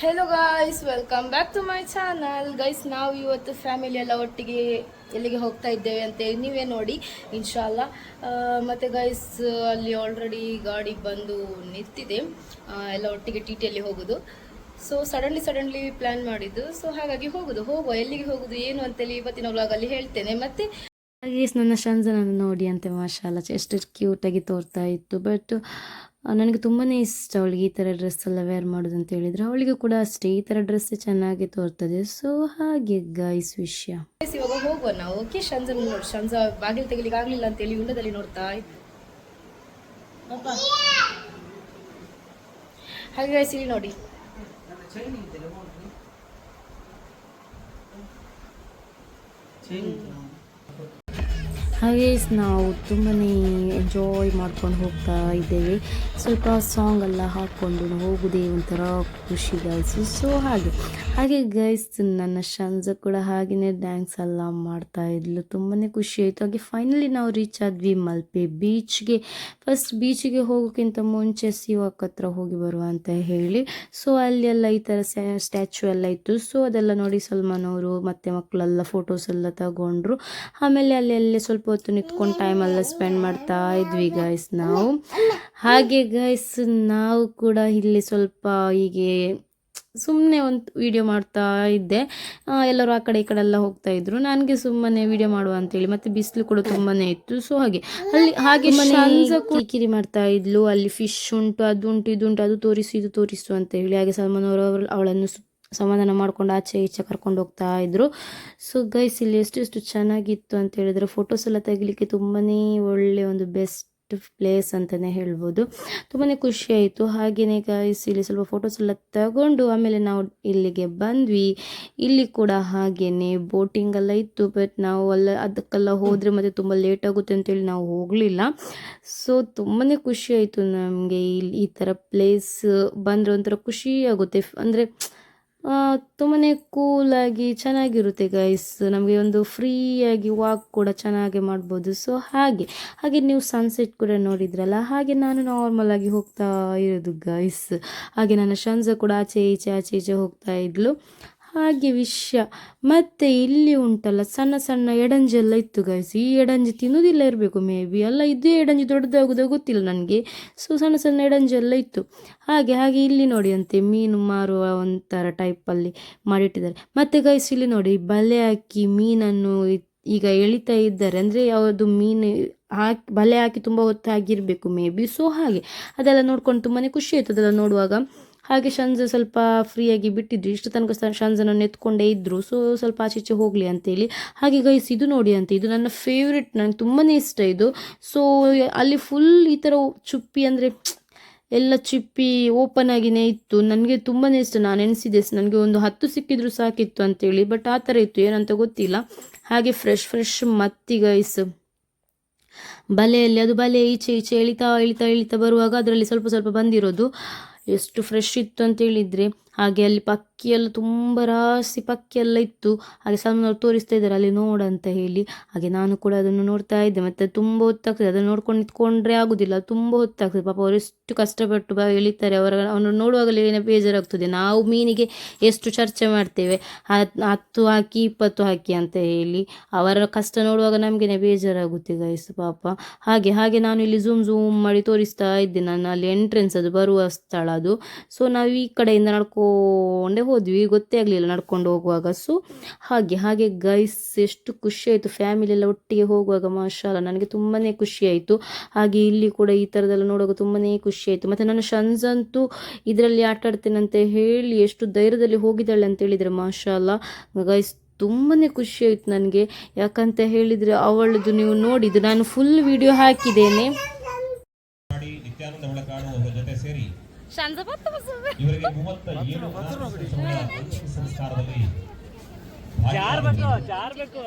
Hello guys welcome back to my channel guys ನಾವು ಇವತ್ತು family ಎಲ್ಲ ಒಟ್ಟಿಗೆ ಎಲ್ಲಿಗೆ ಹೋಗ್ತಾ ಇದ್ದೇವೆ ಅಂತ ನೀವೇ ನೋಡಿ ಇನ್ಶಾಲ್ಲ ಮತ್ತು ಮತ್ತೆ ಗೈಸ್ ಅಲ್ಲಿ ಆಲ್ರೆಡಿ ಗಾಡಿ ಬಂದು ನಿಂತಿದೆ. ಎಲ್ಲ ಒಟ್ಟಿಗೆ ಟಿ ಟಿಯಲ್ಲಿ ಹೋಗೋದು. ಸೊ ಸಡನ್ಲಿ ಸಡನ್ಲಿ ಪ್ಲ್ಯಾನ್ ಮಾಡಿದ್ದು. ಸೊ ಹಾಗಾಗಿ ಹೋಗೋದು. ಹೋಗುವ, ಎಲ್ಲಿಗೆ ಹೋಗೋದು, ಏನು ಅಂತೇಳಿ ಇವತ್ತಿನ ವ್ಲಾಗಲ್ಲಿ ಹೇಳ್ತೇನೆ. ಮತ್ತೆ ಗೈಸ್ ನನ್ನ ಶಂಜನನ್ನು ನೋಡಿ ಅಂತೆ ಮಾಶಾಲ ಎಷ್ಟು ಕ್ಯೂಟಾಗಿ ತೋರ್ತಾ ಇತ್ತು. ಬಟ್ ನನಗೆ ತುಂಬಾ ಇಷ್ಟ ಅವಳಿಗೆ ಈ ಥರ ಡ್ರೆಸ್ ಎಲ್ಲ ವೇರ್ ಮಾಡೋದು ಅಂತ ಹೇಳಿದರೆ. ಅವಳಿಗೆ ಕೂಡ ಅಷ್ಟೇ ಈ ಥರ ಡ್ರೆಸ್ ಚೆನ್ನಾಗಿ ತೋರ್ತದೆ. ಸೊ ಹಾಗೆ ಗೈಸ್ ವಿಷಯ. ಇವಾಗ ಹೋಗುವ ನಾವು. ಓಕೆ ಶಂಜ ನೋಡಿ. ಶಂಜ ಬಾಗಿಲು ತೆಗಿಲಿಕ್ಕೆ ಆಗ್ಲಿಲ್ಲ ಅಂತೇಳಿ ಉಂಡದಲ್ಲಿ ನೋಡ್ತಾ ಇತ್ತು. ಹಾಗೆ ಗೈಸ್ ಇಲ್ಲಿ ನೋಡಿ. ಹಾಗೆ ನಾವು ತುಂಬಾ ಎಂಜಾಯ್ ಮಾಡ್ಕೊಂಡು ಹೋಗ್ತಾ ಇದ್ದೇವೆ. ಸ್ವಲ್ಪ ಸಾಂಗ್ ಎಲ್ಲ ಹಾಕ್ಕೊಂಡು ಹೋಗುದೇ ಒಂಥರ ಖುಷಿ ಗೈಸ್ ಸೊ ಹಾಗೆ ಹಾಗೆ ಗೈಸ್ ನನ್ನ ಶಂಜ ಕೂಡ ಹಾಗೆಯೇ ಡ್ಯಾನ್ಸ್ ಎಲ್ಲ ಮಾಡ್ತಾ ಇದ್ಲು. ತುಂಬಾ ಖುಷಿ ಆಯಿತು. ಹಾಗೆ ಫೈನಲಿ ನಾವು ರೀಚ್ ಆದ್ವಿ ಮಲ್ಪೆ ಬೀಚ್ಗೆ ಫಸ್ಟ್ ಬೀಚ್ಗೆ ಹೋಗೋಕ್ಕಿಂತ ಮುಂಚೆ ಸಿವಾಕ್ ಹತ್ರ ಹೋಗಿ ಬರುವ ಅಂತ ಹೇಳಿ. ಸೊ ಅಲ್ಲಿ ಎಲ್ಲ ಈ ಥರ ಸ್ಟ್ಯಾಚು ಎಲ್ಲ ಇತ್ತು. ಸೊ ಅದೆಲ್ಲ ನೋಡಿ ಸಲ್ಮಾನ್ ಅವರು ಮತ್ತು ಮಕ್ಕಳೆಲ್ಲ ಫೋಟೋಸ್ ಎಲ್ಲ ತಗೊಂಡ್ರು. ಆಮೇಲೆ ಅಲ್ಲೆಲ್ಲೇ ಸ್ವಲ್ಪ ಹೊತ್ತು ನಿಂತ್ಕೊಂಡು ಟೈಮ್ ಎಲ್ಲ ಸ್ಪೆಂಡ್ ಮಾಡ್ತಾ ಇದ್ವಿ ಗಾಯ್ಸ್ ನಾವು. ಹಾಗೆ ಗಾಯ್ಸ್ ನಾವು ಕೂಡ ಇಲ್ಲಿ ಸ್ವಲ್ಪ ಹೀಗೆ ಸುಮ್ಮನೆ ಒಂದು ವಿಡಿಯೋ ಮಾಡ್ತಾ ಇದ್ದೆ. ಎಲ್ಲರೂ ಆ ಕಡೆ ಈ ಕಡೆ ಎಲ್ಲ ಹೋಗ್ತಾ ಇದ್ರು. ನನಗೆ ಸುಮ್ಮನೆ ವಿಡಿಯೋ ಮಾಡುವ ಅಂತೇಳಿ ಮತ್ತೆ ಬಿಸಿಲು ಕೂಡ ತುಂಬಾನೇ ಇತ್ತು. ಸೊ ಹಾಗೆ. ಅಲ್ಲಿ ಹಾಗೆ ಕಿರಿ ಕಿರಿಕಿರಿ ಮಾಡ್ತಾ ಇದ್ಲು. ಅಲ್ಲಿ ಫಿಶ್ ಉಂಟು ಅದು ಉಂಟು ಇದು ಉಂಟು ಅದು ತೋರಿಸು ಇದು ತೋರಿಸು ಅಂತ ಹೇಳಿ. ಹಾಗೆ ಸಲ್ಮಾನ್ ಅವರು ಅವಳನ್ನು ಸಮಾಧಾನ ಮಾಡ್ಕೊಂಡು ಆಚೆ ಈಚೆ ಕರ್ಕೊಂಡು ಹೋಗ್ತಾ ಇದ್ರು. ಸೊ ಗೈಸ್ ಇಲ್ಲಿ ಎಷ್ಟು ಎಷ್ಟು ಚೆನ್ನಾಗಿತ್ತು ಅಂತ ಹೇಳಿದ್ರೆ ಫೋಟೋಸ್ ಎಲ್ಲ ತೆಗಿಲಿಕ್ಕೆ ತುಂಬಾ ಒಳ್ಳೆ ಒಂದು ಬೆಸ್ಟ್ ಪ್ಲೇಸ್ ಅಂತಲೇ ಹೇಳ್ಬೋದು. ತುಂಬಾ ಆಯಿತು. ಹಾಗೆಯೇ ಗೈಸ್ ಇಲ್ಲಿ ಸ್ವಲ್ಪ ಫೋಟೋಸ್ ಎಲ್ಲ ತಗೊಂಡು ಆಮೇಲೆ ನಾವು ಇಲ್ಲಿಗೆ ಬಂದ್ವಿ. ಇಲ್ಲಿ ಕೂಡ ಹಾಗೆಯೇ ಬೋಟಿಂಗ್ ಎಲ್ಲ ಇತ್ತು ಬಟ್ ನಾವು ಅಲ್ಲ, ಅದಕ್ಕೆಲ್ಲ ಹೋದರೆ ಮತ್ತೆ ತುಂಬ ಲೇಟ್ ಆಗುತ್ತೆ ಅಂತೇಳಿ ನಾವು ಹೋಗಲಿಲ್ಲ. ಸೊ ತುಂಬಾ ಆಯಿತು ನಮಗೆ ಇಲ್ಲಿ ಈ ಥರ ಪ್ಲೇಸ್ ಬಂದರೆ ಒಂಥರ ಖುಷಿ ಆಗುತ್ತೆ. ಅಂದರೆ ತುಂಬಾ ಕೂಲಾಗಿ ಚೆನ್ನಾಗಿರುತ್ತೆ ಗೈಸ್ ನಮಗೆ ಒಂದು ಫ್ರೀಯಾಗಿ ವಾಕ್ ಕೂಡ ಚೆನ್ನಾಗಿ ಮಾಡ್ಬೋದು. ಸೊ ಹಾಗೆ ಹಾಗೆ ನೀವು ಸನ್ಸೆಟ್ ಕೂಡ ನೋಡಿದ್ರಲ್ಲ, ಹಾಗೆ ನಾನು ನಾರ್ಮಲಾಗಿ ಹೋಗ್ತಾ ಇರೋದು ಗೈಸ್ ಹಾಗೆ ನನ್ನ ಶಂಜ ಕೂಡ ಆಚೆ ಈಚೆ ಆಚೆ ಈಚೆ ಹೋಗ್ತಾ ಇದ್ಲು. ಹಾಗೆ ವಿಷ ಮತ್ತೆ ಇಲ್ಲಿ ಉಂಟಲ್ಲ, ಸಣ್ಣ ಸಣ್ಣ ಎಡಂಜಿ ಎಲ್ಲ ಇತ್ತು ಗೈಸ್ ಈ ಎಡಂಜಿ ತಿನ್ನೋದಿಲ್ಲ ಇರಬೇಕು ಮೇ ಬಿ ಅಲ್ಲ, ಇದೇ ಎಡಂಜಿ ದೊಡ್ಡದಾಗೋದ ಗೊತ್ತಿಲ್ಲ ನನಗೆ. ಸೊ ಸಣ್ಣ ಸಣ್ಣ ಎಡಂಜಿ ಇತ್ತು. ಹಾಗೆ ಹಾಗೆ ಇಲ್ಲಿ ನೋಡಿ ಅಂತೆ, ಮೀನು ಮಾರುವ ಒಂಥರ ಟೈಪಲ್ಲಿ ಮಾಡಿಟ್ಟಿದ್ದಾರೆ. ಮತ್ತೆ ಗೈಸ್ ಇಲ್ಲಿ ನೋಡಿ, ಬಲೆ ಹಾಕಿ ಮೀನನ್ನು ಈಗ ಎಳಿತಾ ಇದ್ದಾರೆ. ಅಂದರೆ ಯಾವುದು ಮೀನು ಹಾಕಿ, ಬಲೆ ಹಾಕಿ ತುಂಬ ಹೊತ್ತಾಗಿರಬೇಕು ಮೇ ಬಿ ಸೊ ಹಾಗೆ. ಅದೆಲ್ಲ ನೋಡ್ಕೊಂಡು ತುಂಬಾ ಖುಷಿ ಆಯ್ತು. ಅದೆಲ್ಲ ನೋಡುವಾಗ ಹಾಗೆ ಶಂಜ ಸ್ವಲ್ಪ ಫ್ರೀಯಾಗಿ ಬಿಟ್ಟಿದ್ರು. ಇಷ್ಟು ತನಕ ಶಂಜನ ನೆತ್ಕೊಂಡೇ ಇದ್ದರು ಸೊ ಸ್ವಲ್ಪ ಆಚೆ ಈಚೆ ಹೋಗಲಿ ಅಂತೇಳಿ. ಹಾಗೆ ಗೈಸ್ ಇದು ನೋಡಿ ಅಂತ. ಇದು ನನ್ನ ಫೇವ್ರೆಟ್ ನನಗೆ ತುಂಬಾ ಇಷ್ಟ ಇದು. ಸೊ ಅಲ್ಲಿ ಫುಲ್ ಈ ಥರ ಚುಪ್ಪಿ ಅಂದರೆ ಎಲ್ಲ ಚಿಪ್ಪಿ ಓಪನ್ ಆಗಿನೇ ಇತ್ತು. ನನಗೆ ತುಂಬಾ ಇಷ್ಟ. ನಾನು ಎಣಿಸಿದೆ. ನನಗೆ ಒಂದು ಹತ್ತು ಸಿಕ್ಕಿದ್ರು ಸಾಕಿತ್ತು ಅಂತೇಳಿ. ಬಟ್ ಆ ಥರ ಇತ್ತು. ಏನಂತ ಗೊತ್ತಿಲ್ಲ. ಹಾಗೆ ಫ್ರೆಶ್ ಫ್ರೆಶ್ ಮತ್ತಿ ಗೈಸ್ ಬಲೆಯಲ್ಲಿ, ಅದು ಬಲೆ ಈಚೆ ಈಚೆ ಎಳಿತಾ ಎಳಿತಾ ಎಳಿತಾ ಬರುವಾಗ ಅದರಲ್ಲಿ ಸ್ವಲ್ಪ ಸ್ವಲ್ಪ ಬಂದಿರೋದು. ಎಷ್ಟು ಫ್ರೆಶ್ ಇತ್ತು ಅಂತ ಹೇಳಿದರೆ ಹಾಗೆ ಅಲ್ಲಿ ಪಕ್ಕಿ ಎಲ್ಲ ತುಂಬ ರಾಸಿ ಪಕ್ಕಿ ಎಲ್ಲ ಇತ್ತು. ಹಾಗೆ ಸಣ್ಣವ್ರು ತೋರಿಸ್ತಾ ಇದ್ದಾರೆ, ಅಲ್ಲಿ ನೋಡಂತ ಹೇಳಿ. ಹಾಗೆ ನಾನು ಕೂಡ ಅದನ್ನು ನೋಡ್ತಾ ಇದ್ದೆ. ಮತ್ತೆ ತುಂಬ ಹೊತ್ತಾಗ್ತದೆ. ಅದನ್ನು ನೋಡ್ಕೊಂಡು ನಿಂತ್ಕೊಂಡ್ರೆ ಆಗೋದಿಲ್ಲ. ತುಂಬ ಹೊತ್ತಾಗ್ತದೆ. ಪಾಪ ಅವರು ಎಷ್ಟು ಕಷ್ಟಪಟ್ಟು ಬ ಎಳಿತಾರೆ. ಅವರ ಅವನು ನೋಡುವಾಗಲೇ ಬೇಜಾರಾಗ್ತದೆ. ನಾವು ಮೀನಿಗೆ ಎಷ್ಟು ಚರ್ಚೆ ಮಾಡ್ತೇವೆ? ಹತ್- ಹತ್ತು ಹಾಕಿ, ಇಪ್ಪತ್ತು ಹಾಕಿ ಅಂತ ಹೇಳಿ. ಅವರ ಕಷ್ಟ ನೋಡುವಾಗ ನಮಗೇನೆ ಬೇಜಾರಾಗುತ್ತೆ ಗೈಸ್ ಪಾಪ. ಹಾಗೆ ಹಾಗೆ ನಾನು ಇಲ್ಲಿ ಝೂಮ್ ಝೂಮ್ ಮಾಡಿ ತೋರಿಸ್ತಾ ಇದ್ದೆ. ನಾನು ಅಲ್ಲಿ ಎಂಟ್ರೆನ್ಸ್ ಅದು ಬರುವ ಸ್ಥಳ ಅದು. ಸೊ ನಾವು ಈ ಕಡೆಯಿಂದ ನಡ್ಕೊಂಡೇ ಹೋದ್ವಿ. ಗೊತ್ತೇ ಆಗಲಿಲ್ಲ ನಡ್ಕೊಂಡು ಹೋಗುವಾಗ. ಸೊ ಹಾಗೆ ಹಾಗೆ ಗೈಸ್ ಎಷ್ಟು ಖುಷಿ ಆಯಿತು. ಫ್ಯಾಮಿಲಿ ಎಲ್ಲ ಒಟ್ಟಿಗೆ ಹೋಗುವಾಗ ಮಾಶಾಲ ನನಗೆ ತುಂಬಾ ಖುಷಿ ಆಯಿತು. ಹಾಗೆ ಇಲ್ಲಿ ಕೂಡ ಈ ಥರದೆಲ್ಲ ನೋಡುವಾಗ ತುಂಬಾ ಖುಷಿ ಆಯಿತು. ಮತ್ತು ನನ್ನ ಅಂತೂ ಇದರಲ್ಲಿ ಆಟ ಆಡ್ತೇನೆ ಹೇಳಿ ಎಷ್ಟು ಧೈರ್ಯದಲ್ಲಿ ಹೋಗಿದ್ದಾಳೆ ಅಂತ ಹೇಳಿದರೆ ಮಾಶಾಲ ಗೈಸ್ ತುಂಬಾ ಖುಷಿ ಆಯಿತು ನನಗೆ. ಯಾಕಂತ ಹೇಳಿದರೆ ಅವಳದು ನೀವು ನೋಡಿದ್ದು. ನಾನು ಫುಲ್ ವಿಡಿಯೋ ಹಾಕಿದ್ದೇನೆ. ಜೊತೆ ಇವರಿಗೆ ಮೂವತ್ತ ಏಳು ಸಂಸ್ಕಾರದಲ್ಲಿ. ಬೇಕು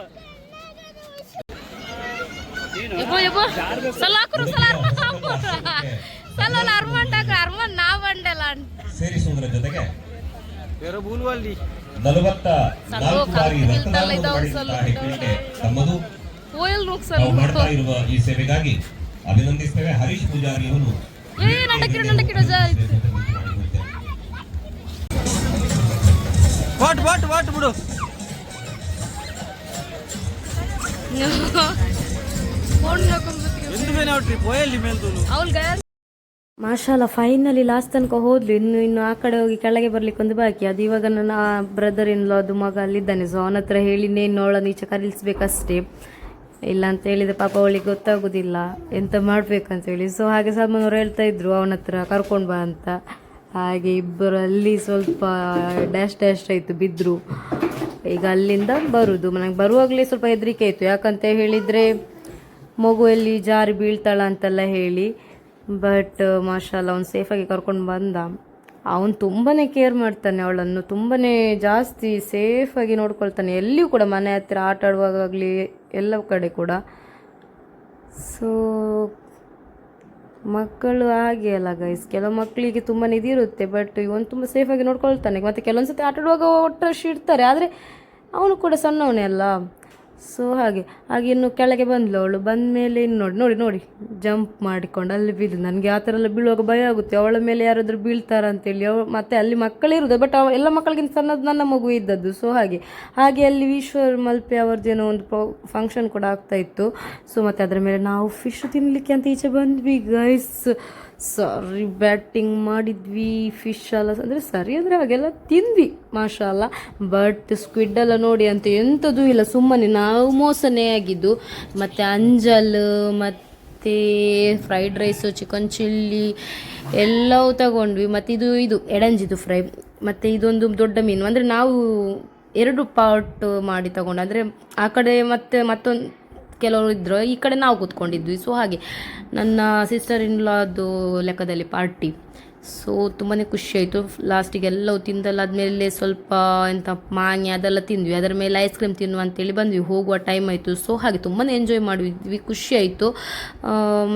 ಅರ್ಮನ್ ನಾ ಬಂಡೆಲ್ಲ ಸೇರಿಸುವುದರ ಜೊತೆಗೆ ಬೇರೆ ಬೂಲ್ವಲ್ಲಿ ನಲವತ್ತ ನಾಲ್ಕು ಬಾರಿ ತಮ್ಮದು. ನಾವು ಮಾಡ್ತಾ ಇರುವ ಈ ಸೇವೆಗಾಗಿ ಅಭಿನಂದಿಸ್ತೇವೆ ಹರೀಶ್ ಪೂಜಾರಿ ಅವರು. ಏ, ನಡಕಿಡು, ನಡಕಿಡು. ಬಾಟ್ ಬಾಟ್ ಬಾಟ್ ಬಿಡು. ಪೋಯಲ್ಲಿ ಮೇಲ್ದೂನು ಮಾಷಾಲ ಫೈನಲಿ ಲಾಸ್ಟ್ ತನಕ ಹೋದ್ಲು. ಇನ್ನು ಇನ್ನು ಆ ಕಡೆ ಹೋಗಿ ಕೆಳಗೆ ಬರ್ಲಿಕ್ಕೆ ಒಂದು ಬಾಕಿ. ಅದು ಇವಾಗ ನನ್ನ ಬ್ರದರ್ ಇನ್ಲೋ ಅದು ಮಗ ಅಲ್ಲಿದ್ದಾನೆ. ಸೊ ಅವನ ಹತ್ರ ಹೇಳಿನೇ ಅವಳನ್ನು ಈಚೆ ಕಲಿಸ್ಬೇಕಷ್ಟೇ ಇಲ್ಲ ಅಂತ ಹೇಳಿದ ಪಾಪ ಅವಳಿಗೆ ಗೊತ್ತಾಗೋದಿಲ್ಲ. ಎಂತ ಮಾಡ್ಬೇಕಂತ ಹೇಳಿ. ಸೊ ಹಾಗೆ ಸಲ್ಮಾನ್ ಅವರು ಹೇಳ್ತಾ ಇದ್ರು, ಅವನ ಹತ್ರ ಕರ್ಕೊಂಡು ಬಾ ಅಂತ. ಹಾಗೆ ಇಬ್ಬರು ಅಲ್ಲಿ ಸ್ವಲ್ಪ ಡ್ಯಾಶ್ ಡ್ಯಾಶ್ ಆಯಿತು ಬಿದ್ದರು ಈಗ ಅಲ್ಲಿಂದ ಬರುದು. ನನಗೆ ಬರುವಾಗಲೇ ಸ್ವಲ್ಪ ಹೆದರಿಕೆ ಆಯಿತು. ಯಾಕಂತ ಹೇಳಿದರೆ, ಮಗುವಲ್ಲಿ ಜಾರಿ ಬೀಳ್ತಾಳ ಅಂತೆಲ್ಲ ಹೇಳಿ ಬಟ್ ಮಾಷಾಲ್ಲ ಅವ್ನು ಸೇಫಾಗಿ ಕರ್ಕೊಂಡು ಬಂದ. ಅವನು ತುಂಬಾ ಕೇರ್ ಮಾಡ್ತಾನೆ ಅವಳನ್ನು ತುಂಬಾ ಜಾಸ್ತಿ ಸೇಫಾಗಿ ನೋಡ್ಕೊಳ್ತಾನೆ. ಎಲ್ಲಿಯೂ ಕೂಡ ಮನೆ ಹತ್ತಿರ ಆಟ ಆಡುವಾಗಲಿ ಎಲ್ಲ ಕಡೆ ಕೂಡ. ಸೊ ಮಕ್ಕಳು ಹಾಗೆ ಅಲ್ಲ ಗೈಸ್ ಕೆಲವು ಮಕ್ಕಳಿಗೆ ತುಂಬಾ ಇದಿರುತ್ತೆ ಬಟ್ ಇವನು ತುಂಬ ಸೇಫಾಗಿ ನೋಡ್ಕೊಳ್ತಾನೆ. ಮತ್ತು ಕೆಲವೊಂದು ಸತಿ ಆಟ ಆಡುವಾಗ ಒಟ್ಟರಷ್ಟು ಇಡ್ತಾರೆ ಆದರೆ ಅವನು ಕೂಡ ಸಣ್ಣವನೇ ಅಲ್ಲ. ಸೊ ಹಾಗೆ. ಹಾಗೆ ಇನ್ನು ಕೆಳಗೆ ಬಂದ್ಲು ಅವಳು. ಬಂದ ಮೇಲೆ ಇನ್ನು ನೋಡಿ ನೋಡಿ ನೋಡಿ. ಜಂಪ್ ಮಾಡಿಕೊಂಡು ಅಲ್ಲಿ ಬಿದ್ದು ನನಗೆ ಆ ಥರ ಎಲ್ಲ ಬೀಳುವಾಗ ಭಯ ಆಗುತ್ತೆ. ಅವಳ ಮೇಲೆ ಯಾರಾದರೂ ಬೀಳ್ತಾರ ಅಂತೇಳಿ. ಅವಳು ಮತ್ತೆ ಅಲ್ಲಿ ಮಕ್ಕಳಿರೋದು ಬಟ್ ಅವ ಎಲ್ಲ ಮಕ್ಕಳಿಗಿಂತ ಸಣ್ಣದು ನನ್ನ ಮಗು ಇದ್ದದ್ದು. ಸೊ ಹಾಗೆ. ಹಾಗೆ ಅಲ್ಲಿ ಈಶ್ವರ್ ಮಲ್ಪೆ ಅವ್ರದ್ದೇನೋ ಒಂದು ಪ್ರೊ ಫಂಕ್ಷನ್ ಕೂಡ ಆಗ್ತಾ ಇತ್ತು. ಸೊ ಮತ್ತೆ ಅದರ ಮೇಲೆ ನಾವು ಫಿಶ್ ತಿನ್ನಲಿಕ್ಕೆ ಅಂತ ಈಚೆ ಬಂದ್ವಿ ಗೈಸ್ ಸರಿ ಬ್ಯಾಟಿಂಗ್ ಮಾಡಿದ್ವಿ ಫಿಶ್ ಎಲ್ಲ ಅಂದರೆ ಸರಿ ಅಂದರೆ ಹಾಗೆಲ್ಲ ತಿಂದ್ವಿ ಮಾಷಾಲ್ಲ ಬಟ್ ಸ್ಕ್ವಿಡ್ ಎಲ್ಲ ನೋಡಿ ಅಂತ ಎಂಥದ್ದು ಇಲ್ಲ, ಸುಮ್ಮನೆ ನಾವು ಮೋಸನೇ ಆಗಿದ್ದು. ಮತ್ತು ಅಂಜಲ್, ಮತ್ತು ಫ್ರೈಡ್ ರೈಸು ಚಿಕನ್ ಚಿಲ್ಲಿ ಎಲ್ಲವೂ ತಗೊಂಡ್ವಿ. ಮತ್ತು ಇದು ಇದು, ಎಡಂಜಿದು ಫ್ರೈ ಮತ್ತು ಇದೊಂದು ದೊಡ್ಡ ಮೀನು. ಅಂದರೆ ನಾವು ಎರಡು ಪಾರ್ಟ್ ಮಾಡಿ ತಗೊಂಡು, ಅಂದರೆ ಆ ಕಡೆ ಮತ್ತೆ ಮತ್ತೊಂದು ಕೆಲವರು ಇದ್ರು, ಈ ಕಡೆ ನಾವು ಕೂತ್ಕೊಂಡಿದ್ವಿ. ಸೊ ಹಾಗೆ ನನ್ನ ಸಿಸ್ಟರ್ ಇನ್ ಲಾದು ಲೆಕ್ಕದಲ್ಲಿ ಪಾರ್ಟಿ ಸೊ ತುಂಬಾ ಖುಷಿ ಆಯಿತು. ಲಾಸ್ಟಿಗೆ ಎಲ್ಲವೂ ತಿಂದಲ್ಲಾದ್ಮೇಲೆ ಸ್ವಲ್ಪ ಎಂಥ ಮಾಂಗಿ ಅದೆಲ್ಲ ತಿಂದ್ವಿ. ಅದರ ಮೇಲೆ ಐಸ್ ಕ್ರೀಮ್ ತಿನ್ನುವ ಅಂತೇಳಿ ಬಂದ್ವಿ. ಹೋಗುವ ಟೈಮ್ ಆಯಿತು. ಸೊ ಹಾಗೆ ತುಂಬಾ ಎಂಜಾಯ್ ಮಾಡಿದ್ವಿ. ಖುಷಿ ಆಯಿತು.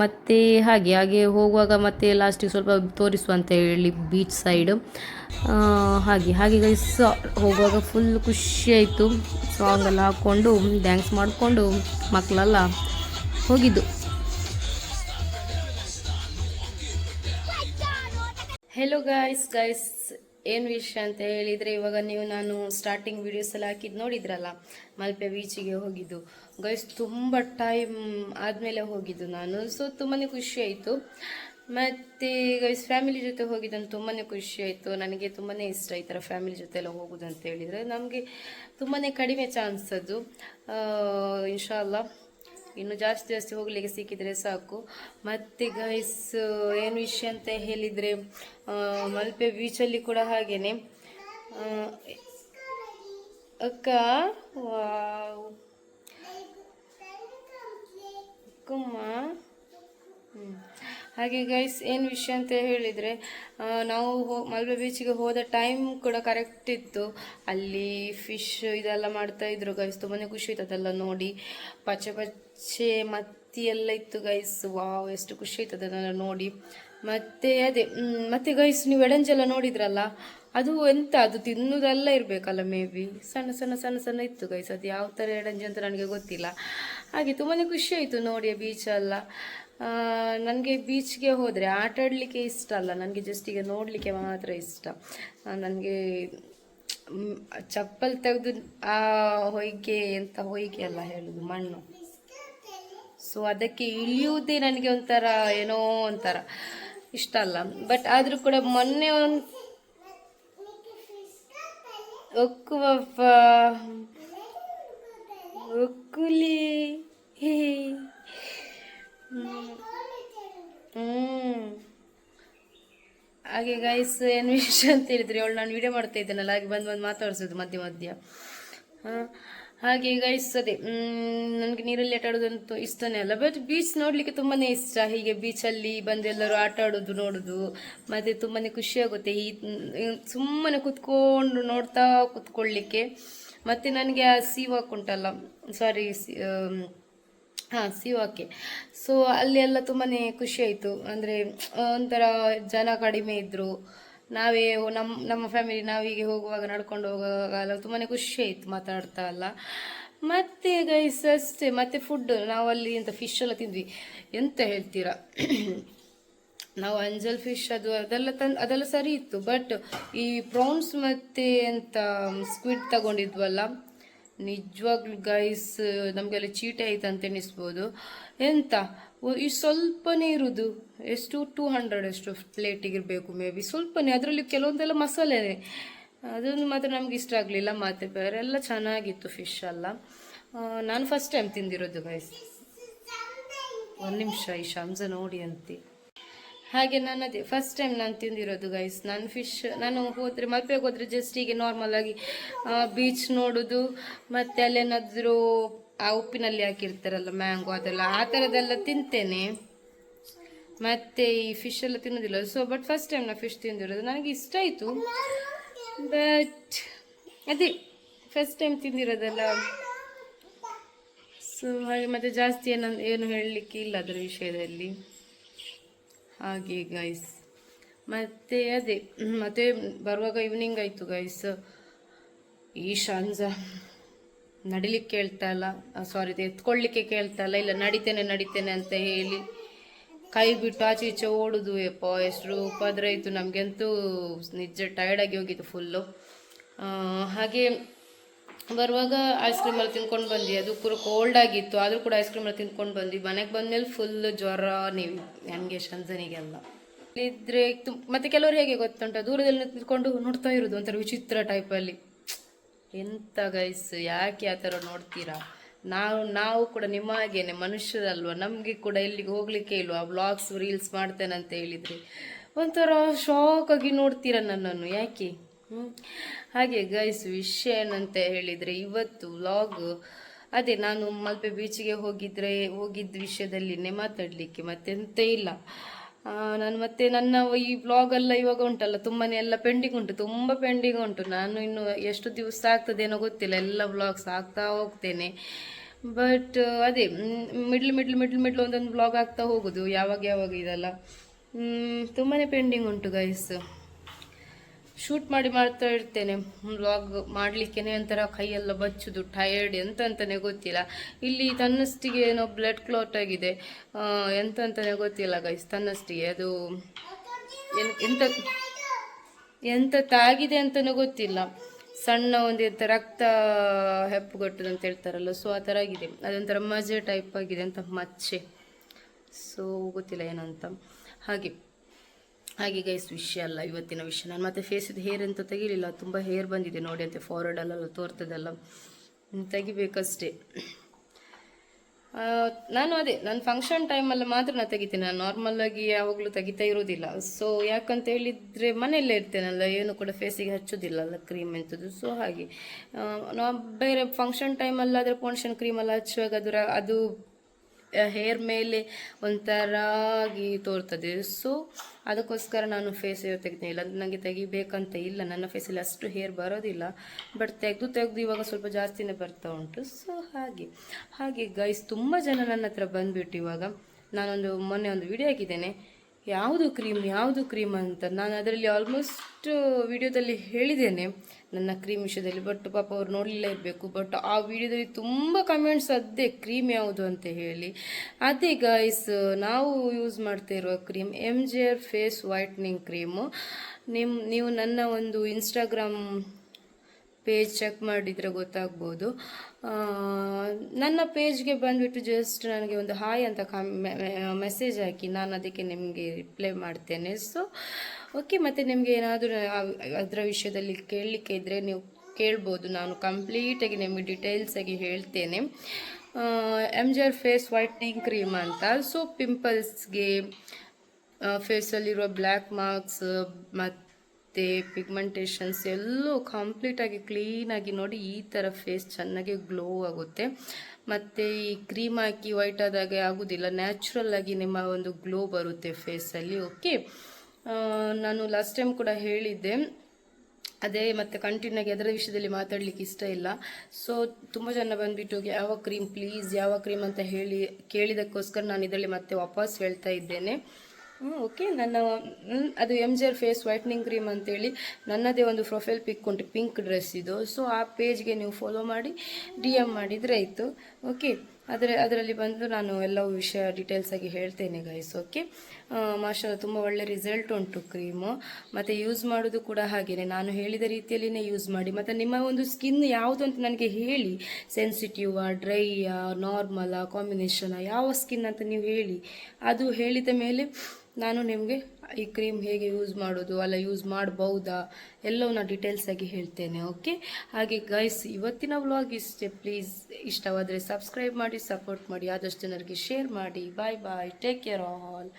ಮತ್ತು ಹಾಗೆ ಹಾಗೆ ಹೋಗುವಾಗ ಮತ್ತೆ ಲಾಸ್ಟಿಗೆ ಸ್ವಲ್ಪ ತೋರಿಸುವ ಅಂತ ಹೇಳಿ ಬೀಚ್ ಸೈಡ್ ಹಾಗೆ ಹಾಗೆ ಗೈಸ್ ಹೋಗುವಾಗ ಫುಲ್ ಖುಷಿ ಆಯಿತು. ಸಾಂಗ್ ಎಲ್ಲ ಹಾಕ್ಕೊಂಡು ಡ್ಯಾನ್ಸ್ ಮಾಡಿಕೊಂಡು ಮಕ್ಕಳೆಲ್ಲ ಹೋಗಿದ್ದು. ಹೆಲೋ ಗಾಯ್ಸ್ ಗೈಸ್ ಏನು ವಿಷಯ ಅಂತ ಹೇಳಿದರೆ, ಇವಾಗ ನೀವು ನಾನು ಸ್ಟಾರ್ಟಿಂಗ್ ವೀಡಿಯೋಸ್ ಎಲ್ಲ ಹಾಕಿದ್ದು ನೋಡಿದ್ರಲ್ಲ, ಮಲ್ಪೆ ಬೀಚಿಗೆ ಹೋಗಿದ್ದು. ಗೈಸ್ ತುಂಬ ಟೈಮ್ ಆದಮೇಲೆ ಹೋಗಿದ್ದು ನಾನು. ಸೊ ತುಂಬಾ ಖುಷಿ ಆಯಿತು. ಮತ್ತು ಗೈಸ್ ಫ್ಯಾಮಿಲಿ ಜೊತೆ ಹೋಗಿದ್ದಂತ ತುಂಬಾ ಖುಷಿ ಆಯಿತು. ನನಗೆ ತುಂಬಾ ಇಷ್ಟ ಈ ಥರ ಫ್ಯಾಮಿಲಿ ಜೊತೆ ಎಲ್ಲ ಹೋಗೋದು ಅಂತ ಹೇಳಿದರೆ. ನಮಗೆ ತುಂಬಾ ಕಡಿಮೆ ಚಾನ್ಸ್ ಅದು. ಇನ್ಶಾಲ್ಲ ಇನ್ನು ಜಾಸ್ತಿ ಜಾಸ್ತಿ ಹೋಗಲಿಕ್ಕೆ ಸಿಕ್ಕಿದರೆ ಸಾಕು. ಮತ್ತು ಗೈಸ್ ಏನು ವಿಷಯ ಅಂತ ಹೇಳಿದರೆ ಮಲ್ಪೆ ಬೀಚಲ್ಲಿ ಕೂಡ ಹಾಗೇ ಆ, ಅಕ್ಕ ಕುಮ್ಮ ಹ್ಮ್. ಹಾಗೆ ಗೈಸ್ ಏನು ವಿಷಯ ಅಂತ ಹೇಳಿದರೆ ನಾವು ಹೋ ಮಲ್ಪೆ ಬೀಚಿಗೆ ಹೋದ ಟೈಮ್ ಕೂಡ ಕರೆಕ್ಟ್ ಇತ್ತು. ಅಲ್ಲಿ ಫಿಶ್ ಇದೆಲ್ಲ ಮಾಡ್ತಾ ಇದ್ರು ಗೈಸ್ ತುಂಬಾ ಖುಷಿ ಆಯ್ತು ಅದೆಲ್ಲ ನೋಡಿ. ಪಚ್ಚೆ ಪಚ್ಚೆ ಮತ್ತಿ ಎಲ್ಲ ಇತ್ತು ಗೈಸ್ ವಾವ್, ಎಷ್ಟು ಖುಷಿ ಆಯ್ತು ಅದನ್ನೆಲ್ಲ ನೋಡಿ. ಮತ್ತೆ ಅದೇ ಮತ್ತೆ ಗೈಸ್ ನೀವು ಎಡಂಜೆಲ್ಲ ನೋಡಿದ್ರಲ್ಲ, ಅದು ಎಂತ, ಅದು ತಿನ್ನುವುದೆಲ್ಲ ಇರಬೇಕಲ್ಲ ಮೇ ಬಿ ಸಣ್ಣ ಸಣ್ಣ ಸಣ್ಣ ಸಣ್ಣ ಇತ್ತು ಗೈಸ್ ಅದು ಯಾವ ಥರ ಎಡಂಜಿ ಅಂತ ನನಗೆ ಗೊತ್ತಿಲ್ಲ. ಹಾಗೆ ತುಂಬಾ ಖುಷಿ ಆಯಿತು ನೋಡಿ ಬೀಚ್ ಎಲ್ಲ ನನಗೆ ಬೀಚ್ಗೆ ಹೋದರೆ ಆಟ ಆಡಲಿಕ್ಕೆ ಇಷ್ಟ ಅಲ್ಲ. ನನಗೆ ಜಸ್ಟ್ ಈಗ ನೋಡಲಿಕ್ಕೆ ಮಾತ್ರ ಇಷ್ಟ. ನನಗೆ ಚಪ್ಪಲ್ ತೆಗೆದು ಆ ಹೊಯ್ಗೆ ಎಂತ ಹೊಯ್ಗೆ ಅಲ್ಲ ಹೇಳೋದು, ಮಣ್ಣು. ಸೊ ಅದಕ್ಕೆ ಇಳಿಯುವುದೇ ನನಗೆ ಒಂಥರ ಏನೋ ಒಂಥರ ಇಷ್ಟ ಅಲ್ಲ. ಬಟ್ ಆದರೂ ಕೂಡ ಮೊನ್ನೆ ಒಂದು ಒಕ್ಕುವ ಒಕ್ಕುಲಿ ಹಾಗೆ ಗೈಸ್ ಏನು ವಿಷಯ ಅಂತ ಹೇಳಿದ್ರೆ ಅವಳು ನಾನು ವಿಡಿಯೋ ಮಾಡ್ತಾ ಇದ್ದೇನಲ್ಲ, ಹಾಗೆ ಬಂದು ಬಂದು ಮಾತಾಡಿಸೋದು ಮಧ್ಯ ಮಧ್ಯ. ಹಾಂ. ಹಾಗೆ ಗೈಸ್ ಅದೇ ನನಗೆ ನೀರಲ್ಲಿ ಆಟ ಆಡೋದಂತೂ ಇಷ್ಟನೇ ಅಲ್ಲ ಬಟ್ ಬೀಚ್ ನೋಡಲಿಕ್ಕೆ ತುಂಬಾ ಇಷ್ಟ. ಹೀಗೆ ಬೀಚಲ್ಲಿ ಬಂದು ಎಲ್ಲರೂ ಆಟ ಆಡೋದು, ನೋಡೋದು, ಮತ್ತು ತುಂಬಾ ಖುಷಿ ಆಗುತ್ತೆ. ಈ ಸುಮ್ಮನೆ ಕುತ್ಕೊಂಡು ನೋಡ್ತಾ ಕುತ್ಕೊಳ್ಳಿಕ್ಕೆ. ಮತ್ತು ನನಗೆ ಆ ಸೀವಾಕ್ ಉಂಟಲ್ಲ ಸಾರಿ ಹಾಂ ಓಕೆ ಸೊ ಅಲ್ಲಿ ಎಲ್ಲ ತುಂಬಾ ಖುಷಿ ಆಯಿತು. ಅಂದರೆ, ಒಂಥರ ಜನ ಕಡಿಮೆ ಇದ್ದರು ನಾವೇ ನಮ್ಮ ನಮ್ಮ ಫ್ಯಾಮಿಲಿ ನಾವೀಗೆ ಹೋಗುವಾಗ, ನಡ್ಕೊಂಡು ಹೋಗುವಾಗ ತುಂಬಾ ಖುಷಿ ಆಯಿತು ಮಾತಾಡ್ತಾ ಅಲ್ಲ ಮತ್ತು ಗೈಸ್ ಅಷ್ಟೇ, ಮತ್ತು ಫುಡ್ ನಾವಲ್ಲಿ ಎಂತ ಫಿಶ್ ಎಲ್ಲ ತಿಂದ್ವಿ. ಎಂತ ಹೇಳ್ತೀರಾ? ನಾವು ಅಂಜಲ್ ಫಿಶ್ ಅದು, ಅದೆಲ್ಲ ತಂದು, ಅದೆಲ್ಲ ಸರಿ ಇತ್ತು. ಬಟ್ ಈ ಪ್ರೌನ್ಸ್ ಮತ್ತೆ ಎಂತ ಸ್ಕ್ವಿಡ್ ತಗೊಂಡಿದ್ವಲ್ಲ ನಿಜವಾಗ್ಲೂ ಗೈಸ್ ನಮಗೆಲ್ಲ ಚೀಟೆ ಆಯ್ತು ಅಂತ ಎಣಿಸ್ಬೋದು. ಎಂತ? ಈ ಸ್ವಲ್ಪನೇ ಇರುದು. ಎಷ್ಟು? ಟೂ ಹಂಡ್ರೆಡ್ ಎಷ್ಟು ಪ್ಲೇಟಿಗೆ ಇರಬೇಕು ಮೇ ಬಿ ಸ್ವಲ್ಪನೇ, ಅದರಲ್ಲಿ ಕೆಲವೊಂದೆಲ್ಲ ಮಸಾಲೆ. ಅದೊಂದು ಮಾತ್ರ ನಮ್ಗೆ ಇಷ್ಟ ಆಗಲಿಲ್ಲ, ಮತ್ತೆ ಬೇರೆ ಎಲ್ಲ ಚೆನ್ನಾಗಿತ್ತು ಫಿಶ್ ಎಲ್ಲ. ನಾನು ಫಸ್ಟ್ ಟೈಮ್ ತಿಂದಿರೋದು ಗೈಸ್ ಒಂದು ನಿಮಿಷ, ಈ ಶಂಸ ನೋಡಿ ಅಂತೆ. ಹಾಗೆ ನಾನು ಅದೇ ಫಸ್ಟ್ ಟೈಮ್ ನಾನು ತಿಂದಿರೋದು ಗೈಸ್ ನಾನು ಫಿಶ್ ನಾನು ಹೋದರೆ, ಮಲ್ಪೆಗೆ ಹೋದರೆ ಜಸ್ಟ್ ಹೀಗೆ ನಾರ್ಮಲ್ ಆಗಿ ಬೀಚ್ ನೋಡೋದು, ಮತ್ತು ಅಲ್ಲೇನಾದರೂ, ಆ ಉಪ್ಪಿನಲ್ಲಿ ಹಾಕಿರ್ತಾರಲ್ಲ ಮ್ಯಾಂಗೋ ಅದೆಲ್ಲ, ಆ ಥರದ್ದೆಲ್ಲ ತಿಂತೇನೆ. ಮತ್ತು ಈ ಫಿಶ್ ಎಲ್ಲ ತಿನ್ನೋದಿಲ್ಲ. ಸೊ ಬಟ್ ಫಸ್ಟ್ ಟೈಮ್ ನಾನು ಫಿಶ್ ತಿಂದಿರೋದು. ನನಗೆ ಇಷ್ಟ ಆಯಿತು. ಬಟ್ ಅದೇ ಫಸ್ಟ್ ಟೈಮ್ ತಿಂದಿರೋದಲ್ಲ. ಸೊ ಹಾಗೆ ಮತ್ತೆ ಜಾಸ್ತಿ ಏನ ಏನು ಹೇಳಲಿಕ್ಕೆ ಇಲ್ಲ ಅದರ ವಿಷಯದಲ್ಲಿ. ಹಾಗೆ ಗೈಸ್ ಮತ್ತೆ ಅದೇ, ಮತ್ತೆ ಬರುವಾಗ ಈವ್ನಿಂಗ್ ಆಯಿತು ಗೈಸ್ ಈ ಶಾಂಜ ನಡಿಲಿಕ್ಕೆ ಕೇಳ್ತಾ ಇಲ್ಲ. ಸಾರಿ ಎತ್ಕೊಳ್ಳಿಕ್ಕೆ ಕೇಳ್ತಾ ಇಲ್ಲ. ಇಲ್ಲ, ನಡಿತೇನೆ ನಡಿತೇನೆ ಅಂತ ಹೇಳಿ ಕೈ ಬಿಟ್ಟು ಆಚೆ ಈಚೆ ಓಡುದು. ಯಪ್ಪ, ಎಷ್ಟು ಉಪದ್ರ ಇತ್ತು ನಮಗಂತೂ ನಿಜ ಟೈರ್ಡ್ ಆಗಿ ಹೋಗಿತ್ತು ಫುಲ್ಲು ಹಾಗೆ ಬರುವಾಗ ಐಸ್ ಕ್ರೀಮ್ ಎಲ್ಲ ತಿನ್ಕೊಂಡು ಬಂದ್ವಿ. ಅದು ಕೂಡ ಕೋಲ್ಡ್ ಆಗಿತ್ತು. ಆದರೂ ಕೂಡ ಐಸ್ ಕ್ರೀಮ್ ಎಲ್ಲ ತಿನ್ಕೊಂಡು ಬಂದ್ವಿ. ಮನೆಗೆ ಬಂದಮೇಲೆ ಫುಲ್ ಜ್ವರ ನೀವು ನನಗೆ ಶಂಜನಿಗೆಲ್ಲ. ಇಲ್ಲಿದ್ದರೆ ಮತ್ತೆ ಕೆಲವರು ಹೇಗೆ ಗೊತ್ತುಂಟ? ದೂರದಲ್ಲಿ ನಿಂತ್ಕೊಂಡು ನೋಡ್ತಾ ಇರೋದು ಒಂಥರ ವಿಚಿತ್ರ ಟೈಪಲ್ಲಿ ಎಂತ ಗೈಸ್ ಯಾಕೆ ಆ ಥರ ನೋಡ್ತೀರಾ? ನಾವು ನಾವು ಕೂಡ ನಿಮ್ಮ ಹಾಗೇನೆ ಮನುಷ್ಯರಲ್ವ? ನಮಗೆ ಕೂಡ ಎಲ್ಲಿಗೆ ಹೋಗ್ಲಿಕ್ಕೆ ಇಲ್ವಾ? ವ್ಲಾಗ್ಸ್ ರೀಲ್ಸ್ ಮಾಡ್ತೇನೆ ಅಂತ ಹೇಳಿದರೆ. ಒಂಥರ ಶಾಕ್ ಆಗಿ ನೋಡ್ತೀರಾ ನನ್ನನ್ನು? ಯಾಕೆ? ಹಾಗೆ ಗೈಸ್ ವಿಷಯ ಏನಂತ ಹೇಳಿದರೆ ಇವತ್ತು ವ್ಲಾಗ್ ಅದೇ ನಾನು ಮಲ್ಪೆ ಬೀಚಿಗೆ ಹೋಗಿದ್ರೆ, ಹೋಗಿದ್ದ ವಿಷಯದಲ್ಲಿನೇ ಮಾತಾಡಲಿಕ್ಕೆ ಮತ್ತೆಂತ ಇಲ್ಲ. ನಾನು ಮತ್ತೆ ನನ್ನ ಈ ವ್ಲಾಗ್ ಎಲ್ಲ ಇವಾಗ ಉಂಟಲ್ಲ ತುಂಬಾ ಎಲ್ಲ ಪೆಂಡಿಂಗ್ ಉಂಟು, ತುಂಬ ಪೆಂಡಿಂಗ್ ಉಂಟು. ನಾನು ಇನ್ನು ಎಷ್ಟು ದಿವಸ ಆಗ್ತದೇನೋ ಗೊತ್ತಿಲ್ಲ, ಎಲ್ಲ ವ್ಲಾಗ್ಸ್ ಆಗ್ತಾ ಹೋಗ್ತೇನೆ. ಬಟ್ ಅದೇ ಮಿಡ್ಲ್ ಮಿಡ್ಲ್ ಮಿಡ್ಲ್ ಮಿಡ್ಲ್ ಒಂದೊಂದು ಬ್ಲಾಗ್ ಆಗ್ತಾ ಹೋಗೋದು, ಯಾವಾಗ ಯಾವಾಗ ಇದೆಲ್ಲ. ತುಂಬಾ ಪೆಂಡಿಂಗ್ ಉಂಟು ಗೈಸ್ ಶೂಟ್ ಮಾಡಿ ಮಾಡ್ತಾ ಇರ್ತೇನೆ. ವ್ಲಾಗ್ ಮಾಡಲಿಕ್ಕೇನೆ ಒಂಥರ ಕೈಯೆಲ್ಲ ಬಚ್ಚುದು ಟಯರ್ಡ್ ಎಂತ ಅಂತಲೇ ಗೊತ್ತಿಲ್ಲ. ಇಲ್ಲಿ ತನ್ನಷ್ಟಿಗೆ ಏನೋ ಬ್ಲಡ್ ಕ್ಲಾಟ್ ಆಗಿದೆ. ಎಂತ ಅಂತಾನೆ ಗೊತ್ತಿಲ್ಲ ಗೈಸ್ ತನ್ನಷ್ಟಿಗೆ. ಅದು ಎಂತ ತಾಗಿದೆ ಅಂತಾನೆ ಗೊತ್ತಿಲ್ಲ. ಸಣ್ಣ ಒಂದು ರಕ್ತ ಹೆಪ್ಪುಗಟ್ಟದು ಅಂತ ಹೇಳ್ತಾರಲ್ಲ ಸೊ ಆ ಥರ ಆಗಿದೆ. ಅದೊಂಥರ ಮಜೆ ಟೈಪ್ ಆಗಿದೆ ಅಂತ ಮಚ್ಚೆ. ಸೊ ಗೊತ್ತಿಲ್ಲ ಏನಂತ. ಹಾಗೆ. ಹಾಗೆ ಗೈಸ್ ವಿಷಯ ಅಲ್ಲ, ಇವತ್ತಿನ ವಿಷಯ ನಾನು ಮತ್ತೆ ಫೇಸಿದ ಹೇರ್ ಅಂತ ತೆಗಿಲಿಲ್ಲ, ತುಂಬ ಹೇರ್ ಬಂದಿದೆ ನೋಡಿ ಅಂತೆ ಫಾರ್ವರ್ಡಲ್ಲೆಲ್ಲ ತೋರ್ತದಲ್ಲ. ತೆಗಿಬೇಕಷ್ಟೇ. ನಾನು ಅದೇ, ನಾನು ಫಂಕ್ಷನ್ ಟೈಮಲ್ಲಿ ಮಾತ್ರ ನಾನು ತೆಗಿತೀನಿ. ನಾನು ನಾರ್ಮಲ್ ಆಗಿ ಯಾವಾಗಲೂ ತೆಗಿತಾ ಇರೋದಿಲ್ಲ ಸೊ ಯಾಕಂತ ಹೇಳಿದರೆ ಮನೆಯಲ್ಲೇ ಇರ್ತೇನಲ್ಲ, ಏನು ಕೂಡ ಫೇಸಿಗೆ ಹಚ್ಚೋದಿಲ್ಲ ಅಲ್ಲ ಕ್ರೀಮ್ ಎಂಥದ್ದು ಸೊ ಹಾಗೆ. ನಾವು ಬೇರೆ ಫಂಕ್ಷನ್ ಟೈಮಲ್ಲಾದರೆ ಫೌಂಡೇಶನ್ ಕ್ರೀಮೆಲ್ಲ ಹಚ್ಚುವಾಗ ಅದರ, ಅದು ಹೇರ್ ಮೇಲೆ ಒಂಥರಾಗಿ ತೋರ್ತದೆ. ಸೊ ಅದಕ್ಕೋಸ್ಕರ ನಾನು ಫೇಸ್ ತೆಗಿತೀನಿ ಇಲ್ಲ. ನನಗೆ ತೆಗಿಬೇಕಂತ ಇಲ್ಲ. ನನ್ನ ಫೇಸಲ್ಲಿ ಅಷ್ಟು ಹೇರ್ ಬರೋದಿಲ್ಲ. ಬಟ್ ತೆಗೆದು ತೆಗೆದು ಇವಾಗ ಸ್ವಲ್ಪ ಜಾಸ್ತಿನೇ ಬರ್ತಾ ಉಂಟು. ಸೊ ಹಾಗೆ. ಹಾಗೆ ಗೈಸ್ ತುಂಬ ಜನ ನನ್ನ ಹತ್ರ ಬಂದುಬಿಟ್ಟು ಇವಾಗ ನಾನೊಂದು, ಮೊನ್ನೆ ಒಂದು ವಿಡಿಯೋ ಹಾಕಿದ್ದೇನೆ. ಯಾವುದು ಕ್ರೀಮ್ ಯಾವುದು ಕ್ರೀಮ್ ಅಂತ ನಾನು ಅದರಲ್ಲಿ ಆಲ್ಮೋಸ್ಟ್ ವಿಡಿಯೋದಲ್ಲಿ ಹೇಳಿದ್ದೇನೆ ನನ್ನ ಕ್ರೀಮ್ ವಿಷಯದಲ್ಲಿ ಬಟ್ ಪಾಪ ಅವ್ರು ನೋಡಲಿಲ್ಲ ಇರಬೇಕು ಬಟ್ ಆ ವಿಡಿಯೋದಲ್ಲಿ ತುಂಬ ಕಮೆಂಟ್ಸ್ ಅದೇ ಕ್ರೀಮ್ ಯಾವುದು ಅಂತ ಹೇಳಿ. ಅದೇ ಗೈಸ್ ನಾವು ಯೂಸ್ ಮಾಡ್ತಾ ಇರುವ cream M G R face whitening cream ನಿಮ್ಮ ನೀವು ನನ್ನ ಒಂದು ಇನ್ಸ್ಟಾಗ್ರಾಮ್ ಪೇಜ್ ಚೆಕ್ ಮಾಡಿದರೆ ಗೊತ್ತಾಗ್ಬೋದು. ನನ್ನ ಪೇಜ್ಗೆ ಬಂದುಬಿಟ್ಟು ಜಸ್ಟ್ ನನಗೆ ಒಂದು ಹಾಯ್ ಅಂತ ಕಾಮ್ ಮೆಸೇಜ್ ಹಾಕಿ ನಾನು ಅದಕ್ಕೆ ನಿಮಗೆ ರಿಪ್ಲೈ ಮಾಡ್ತೇನೆ. ಸೊ ಓಕೆ ಮತ್ತು ನಿಮಗೆ ಏನಾದರೂ ಅದರ ವಿಷಯದಲ್ಲಿ ಕೇಳಲಿಕ್ಕೆ ಇದ್ದರೆ ನೀವು ಕೇಳ್ಬೋದು. ನಾನು ಕಂಪ್ಲೀಟಾಗಿ ನಿಮಗೆ ಡೀಟೇಲ್ಸಾಗಿ ಹೇಳ್ತೇನೆ. M G R face whitening cream ಅಂತ. ಸೊ ಪಿಂಪಲ್ಸ್ಗೆ ಫೇಸಲ್ಲಿರುವ ಬ್ಲ್ಯಾಕ್ ಮಾರ್ಕ್ಸ್ ಮತ್ತು ಪಿಗ್ಮೆಂಟೇಷನ್ಸ್ ಎಲ್ಲೂ ಕಂಪ್ಲೀಟಾಗಿ ಕ್ಲೀನಾಗಿ ನೋಡಿ ಈ ಥರ ಫೇಸ್ ಚೆನ್ನಾಗಿ ಗ್ಲೋ ಆಗುತ್ತೆ. ಮತ್ತು ಈ ಕ್ರೀಮ್ ಹಾಕಿ ವೈಟ್ ಆದಾಗೆ ಆಗೋದಿಲ್ಲ. ನ್ಯಾಚುರಲ್ ಆಗಿ ನಿಮ್ಮ ಒಂದು ಗ್ಲೋ ಬರುತ್ತೆ ಫೇಸಲ್ಲಿ ಓಕೆ ನಾನು ಲಾಸ್ಟ್ ಟೈಮ್ ಕೂಡ ಹೇಳಿದ್ದೆ. ಅದೇ ಮತ್ತೆ ಕಂಟಿನ್ಯೂ ಆಗಿ ಅದರ ವಿಷಯದಲ್ಲಿ ಮಾತಾಡಲಿಕ್ಕೆ ಇಷ್ಟ ಇಲ್ಲ. ಸೊ ತುಂಬ ಜನ ಬಂದುಬಿಟ್ಟು ಯಾವ ಕ್ರೀಮ್ ಪ್ಲೀಸ್ ಯಾವ ಕ್ರೀಮ್ ಅಂತ ಹೇಳಿ ಕೇಳಿದಕ್ಕೋಸ್ಕರ ನಾನು ಇದರಲ್ಲಿ ಮತ್ತೆ ವಾಪಸ್ ಹೇಳ್ತಾ ಇದ್ದೇನೆ. ಓಕೆ ನನ್ನ ಅದು M G R face whitening cream ಅಂತೇಳಿ. ನನ್ನದೇ ಒಂದು ಪ್ರೊಫೈಲ್ ಪಿಕ್ ಉಂಟು ಪಿಂಕ್ ಡ್ರೆಸ್ ಇದು. ಸೊ ಆ ಪೇಜ್ಗೆ ನೀವು ಫಾಲೋ ಮಾಡಿ ಡಿ ಎಂ ಮಾಡಿದರೆ ಆಯಿತು. ಓಕೆ ಆದರೆ ಅದರಲ್ಲಿ ಬಂದು ನಾನು ಎಲ್ಲವೂ ವಿಷಯ ಡೀಟೇಲ್ಸ್ ಆಗಿ ಹೇಳ್ತೇನೆ ಗೈಸ್ ಓಕೆ ಮಾಷಲ್ಲ ತುಂಬ ಒಳ್ಳೆ ರಿಸಲ್ಟ್ ಉಂಟು ಕ್ರೀಮು ಮತ್ತು ಯೂಸ್ ಮಾಡೋದು ಕೂಡ ಹಾಗೆಯೇ ನಾನು ಹೇಳಿದ ರೀತಿಯಲ್ಲಿನೇ ಯೂಸ್ ಮಾಡಿ. ಮತ್ತು ನಿಮ್ಮ ಒಂದು ಸ್ಕಿನ್ ಯಾವುದು ಅಂತ ನನಗೆ ಹೇಳಿ. ಸೆನ್ಸಿಟಿವಾ ಡ್ರೈಯಾ ನಾರ್ಮಲಾ ಕಾಂಬಿನೇಷನಾ ಯಾವ ಸ್ಕಿನ್ ಅಂತ ನೀವು ಹೇಳಿ. ಅದು ಹೇಳಿದ ಮೇಲೆ ನಾನು ನಿಮಗೆ ಈ ಕ್ರೀಮ್ ಹೇಗೆ ಯೂಸ್ ಮಾಡೋದು, ಅಲ್ಲ ಯೂಸ್ ಮಾಡ್ಬೌದಾ ಎಲ್ಲವನ್ನ ಡೀಟೇಲ್ಸ್ ಆಗಿ ಹೇಳ್ತೇನೆ ಓಕೆ ಹಾಗೆ ಗೈಸ್ ಇವತ್ತಿನ ವ್ಲಾಗ್ ಇಷ್ಟೇ ಪ್ಲೀಸ್ ಇಷ್ಟವಾದರೆ ಸಬ್ಸ್ಕ್ರೈಬ್ ಮಾಡಿ ಸಪೋರ್ಟ್ ಮಾಡಿ, ಆದಷ್ಟು ಜನರಿಗೆ ಶೇರ್ ಮಾಡಿ bye bye take care all